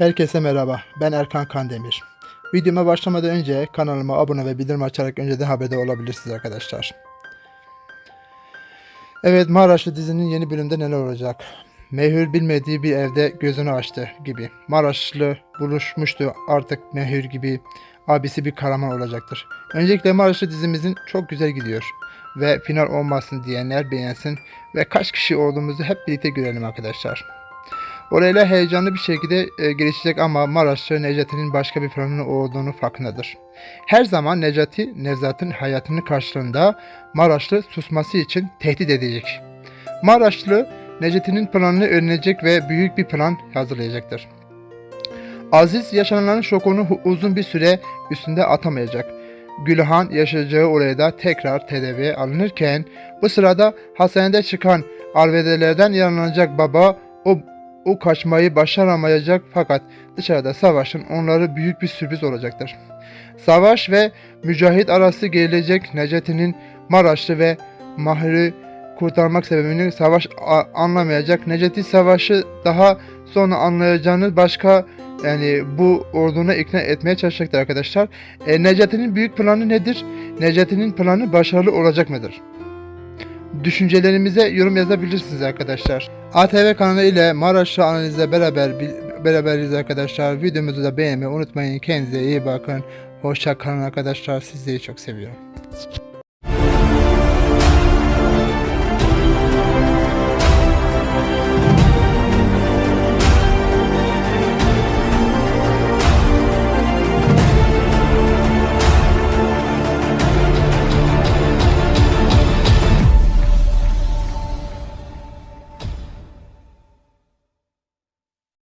Herkese merhaba, ben Erkan Kandemir. Videoma başlamadan önce kanalıma abone ve bildirim açarak önceden haberde olabilirsiniz arkadaşlar. Evet, Maraşlı dizinin yeni bölümde neler olacak? Mehür bilmediği bir evde gözünü açtı gibi. Maraşlı buluşmuştu artık Mehür gibi abisi bir kahraman olacaktır. Öncelikle Maraşlı dizimizin çok güzel gidiyor. Ve final olmasın diyenler beğensin ve kaç kişi olduğumuzu hep birlikte görelim arkadaşlar. Orayla heyecanlı bir şekilde e, gelişecek ama Maraşlı Necati'nin başka bir planı olduğunu farkındadır. Her zaman Necati, Nevzat'ın hayatının karşılığında Maraşlı susması için tehdit edecek. Maraşlı, Necati'nin planını öğrenecek ve büyük bir plan hazırlayacaktır. Aziz yaşananların şokunu uzun bir süre üstünde atamayacak. Gülhan yaşayacağı oraya da tekrar tedaviye alınırken bu sırada hastanede çıkan arvedelerden yaralanacak baba o o kaçmayı başaramayacak fakat dışarıda savaşın onları büyük bir sürpriz olacaktır. Savaş ve Mücahit arası gelecek Necati'nin Maraşlı ve Mahir'i kurtarmak sebebini savaş anlamayacak. Necati savaşı daha sonra anlayacağını başka yani bu orduna ikna etmeye çalışacaktır arkadaşlar. E, Necati'nin büyük planı nedir? Necati'nin planı başarılı olacak mıdır? Düşüncelerimize yorum yazabilirsiniz arkadaşlar. ATV kanalı ile Maraşlı analizle beraber beraberiz arkadaşlar. Videomuzu da beğenmeyi unutmayın. Kendinize iyi bakın. Hoşça kalın arkadaşlar. Sizleri çok seviyorum.